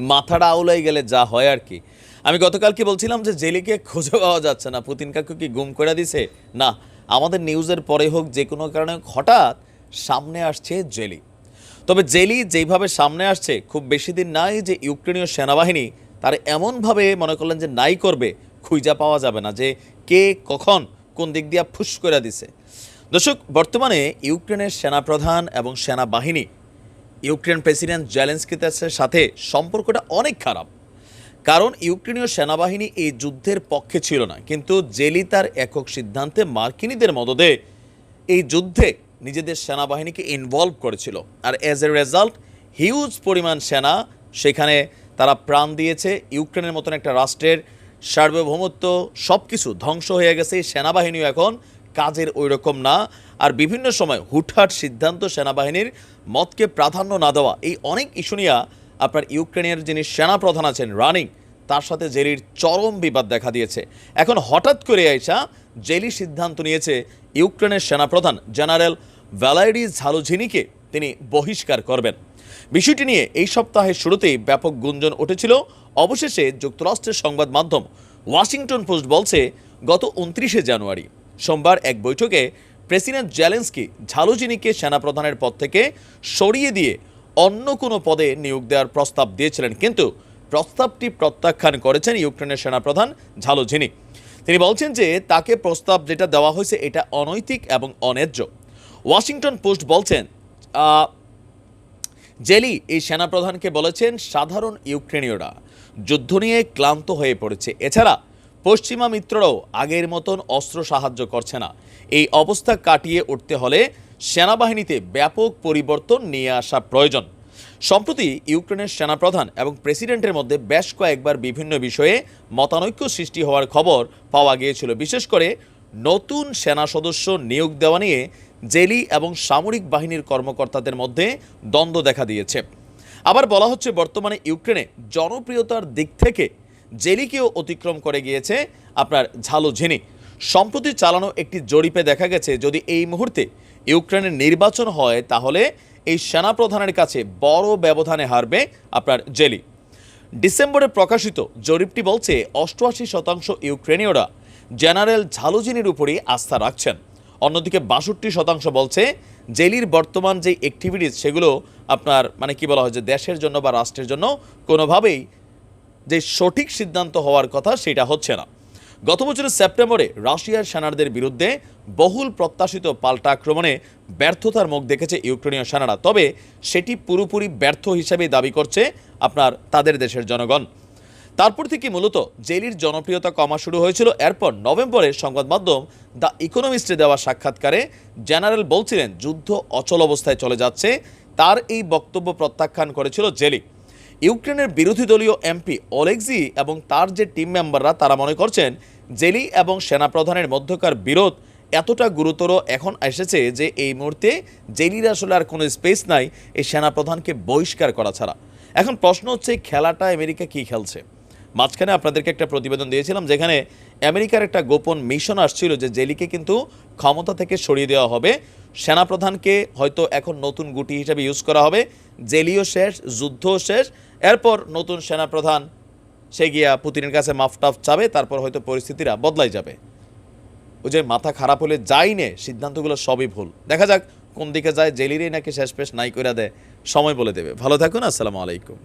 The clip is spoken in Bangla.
মাথাটা আউলাই গেলে যা হয় আর কি। আমি গতকাল কি বলছিলাম যে জেলিকে খুঁজে পাওয়া যাচ্ছে না। পুতিন কাকু কি গুম করে দিছে? না, আমাদের নিউজের পরে হোক, যে কোনো কারণে হঠাৎ সামনে আসছে জেলি। তবে জেলি যেইভাবে সামনে আসছে, খুব বেশি দিন নাই যে ইউক্রেনীয় সেনাবাহিনী তার এমনভাবে মনে করলেন যে নাই করবে, খুঁজা পাওয়া যাবে না যে কে, কখন, কোন দিক দিয়া ফুস করে দিছে। দর্শক, বর্তমানে ইউক্রেনের সেনাপ্রধান এবং সেনাবাহিনী ইউক্রেন প্রেসিডেন্ট জেলেন্সকির সাথে সম্পর্কটা অনেক খারাপ। কারণ ইউক্রেনীয় সেনাবাহিনী এই যুদ্ধের পক্ষে ছিল না। কিন্তু জেলি তার একক সিদ্ধান্তে মার্কিনীদের মদদে এই যুদ্ধে নিজেদের সেনাবাহিনীকে ইনভলভ করেছিল। আর অ্যাজ এ রেজাল্ট হিউজ পরিমাণ সেনা সেখানে তারা প্রাণ দিয়েছে। ইউক্রেনের মতন একটা রাষ্ট্রের সার্বভৌমত্ব সব কিছু ধ্বংস হয়ে গেছে। এই সেনাবাহিনীও এখন কাজের ওই রকম না। আর বিভিন্ন সময় হুটহাট সিদ্ধান্ত সেনাবাহিনীর মতকে প্রাধান্য না দেওয়া। এই অনেক ইস্যু নিয়ে আপনার ইউক্রেনের যিনি সেনাপ্রধান আছেন রানিং, তার সাথে জেলির চরম বিবাদ দেখা দিয়েছে। এখন হঠাৎ করে আইসা জেলি সিদ্ধান্ত নিয়েছে ইউক্রেনের সেনাপ্রধান জেনারেল ভ্যালাইডি ঝালুঝিনিকে তিনি বহিষ্কার করবেন। বিষয়টি নিয়ে এই সপ্তাহের শুরুতেই ব্যাপক গুঞ্জন উঠেছিল। অবশেষে যুক্তরাষ্ট্রের সংবাদ মাধ্যম ওয়াশিংটন পোস্ট বলছে, গত উনত্রিশে জানুয়ারি সোমবার এক বৈঠকে প্রেসিডেন্ট জেলেন্সকি ঝালুজিনিকে সেনাপ্রধানের পদ থেকে সরিয়ে দিয়ে অন্য কোনো পদে নিয়োগ দেওয়ার প্রস্তাব দিয়েছিলেন, কিন্তু প্রস্তাবটি প্রত্যাখ্যান করেছেন ইউক্রেনের সেনাপ্রধান ঝালুঝিনি তিনি বলছেন যে তাকে প্রস্তাব যেটা দেওয়া হয়েছে এটা অনৈতিক এবং অন্যায্য। ওয়াশিংটন পোস্ট বলছেন জেলি এই সেনাপ্রধানকে বলেছেন, সাধারণ ইউক্রেনীয়রা যুদ্ধ নিয়ে ক্লান্ত হয়ে পড়েছে। এছাড়া পশ্চিমা মিত্ররাও আগের মতন অস্ত্র সাহায্য করছে না। এই অবস্থা কাটিয়ে উঠতে হলে সেনাবাহিনীতে ব্যাপক পরিবর্তন নিয়ে আসা প্রয়োজন। সম্প্রতি ইউক্রেনের সেনাপ্রধান এবং প্রেসিডেন্টের মধ্যে বেশ কয়েকবার বিভিন্ন বিষয়ে মতানৈক্য সৃষ্টি হওয়ার খবর পাওয়া গিয়েছিল। বিশেষ করে নতুন সেনা সদস্য নিয়োগ দেওয়া নিয়ে জেলি এবং সামরিক বাহিনীর কর্মকর্তাদের মধ্যে দ্বন্দ্ব দেখা দিয়েছে। আবার বলা হচ্ছে, বর্তমানে ইউক্রেনে জনপ্রিয়তার দিক থেকে জেলিকেও অতিক্রম করে গিয়েছে আপনার ঝালুঝিনি সম্প্রতি চালানো একটি জরিপে দেখা গেছে, যদি এই মুহূর্তে ইউক্রেনের নির্বাচন হয়, তাহলে এই সেনাপ্রধানের কাছে বড় ব্যবধানে হারবে আপনার জেলি। ডিসেম্বরে প্রকাশিত জরিপটি বলছে, অষ্টআশি শতাংশ ইউক্রেনীয়রা জেনারেল ঝালুজিনির উপরই আস্থা রাখছেন। অন্যদিকে বাষট্টি শতাংশ বলছে, জেলির বর্তমান যে অ্যাক্টিভিটিস সেগুলো আপনার মানে কি বলা হয় যে দেশের জন্য বা রাষ্ট্রের জন্য কোনোভাবেই যে সঠিক সিদ্ধান্ত হওয়ার কথা সেটা হচ্ছে না। গত বছরের সেপ্টেম্বরে রাশিয়ার সেনাদের বিরুদ্ধে বহুল প্রত্যাশিত পাল্টা আক্রমণে ব্যর্থতার মুখ দেখেছে ইউক্রেনীয় সেনারা। তবে সেটি পুরোপুরি ব্যর্থ হিসেবে দাবি করছে আপনার তাদের দেশের জনগণ। তারপর থেকে মূলত জেলির জনপ্রিয়তা কমা শুরু হয়েছিল। এরপর নভেম্বরে সংবাদ মাধ্যম দ্য ইকোনমিস্টে দেওয়া সাক্ষাৎকারে জেনারেল বলছিলেন, যুদ্ধ অচল অবস্থায় চলে যাচ্ছে। তার এই বক্তব্য প্রত্যাখ্যান করেছিল জেলি। ইউক্রেনের বিরোধী দলীয় এমপি অলেক্সি এবং তার যে টিম মেম্বাররা তারা মনে করছেন জেলি এবং সেনাপ্রধানের মধ্যকার বিরোধ এতটা গুরুতর এখন এসেছে যে এই মুহূর্তে জেলির আসলে আর কোনো স্পেস নাই এই সেনাপ্রধানকে বহিষ্কার করা ছাড়া। এখন প্রশ্ন হচ্ছে খেলাটা আমেরিকা কি খেলছে? মাঝখানে আপনাদেরকে একটা প্রতিবেদন দিয়েছিলাম যেখানে আমেরিকার একটা গোপন মিশন আসছিল যে জেলিকে কিন্তু ক্ষমতা থেকে সরিয়ে দেওয়া হবে। সেনাপ্রধানকে হয়তো এখন নতুন গুটি হিসেবে ইউজ করা হবে। জেলিও শেষ, যুদ্ধও শেষ এরপর নতুন সেনাপ্রধান সে গিয়া পুতিনের কাছে মাফটাফ চাবে, তারপর হয়তো পরিস্থিতিরা বদলাই যাবে। ওই যে মাথা খারাপ হলে যাই নে, সিদ্ধান্তগুলো সবই ভুল। দেখা যাক কোন দিকে যায়, জেলিরই নাকি শেষ পেশ নাই করে দেয়। সময় বলে দেবে। ভালো থাকুন, আসসালামু আলাইকুম।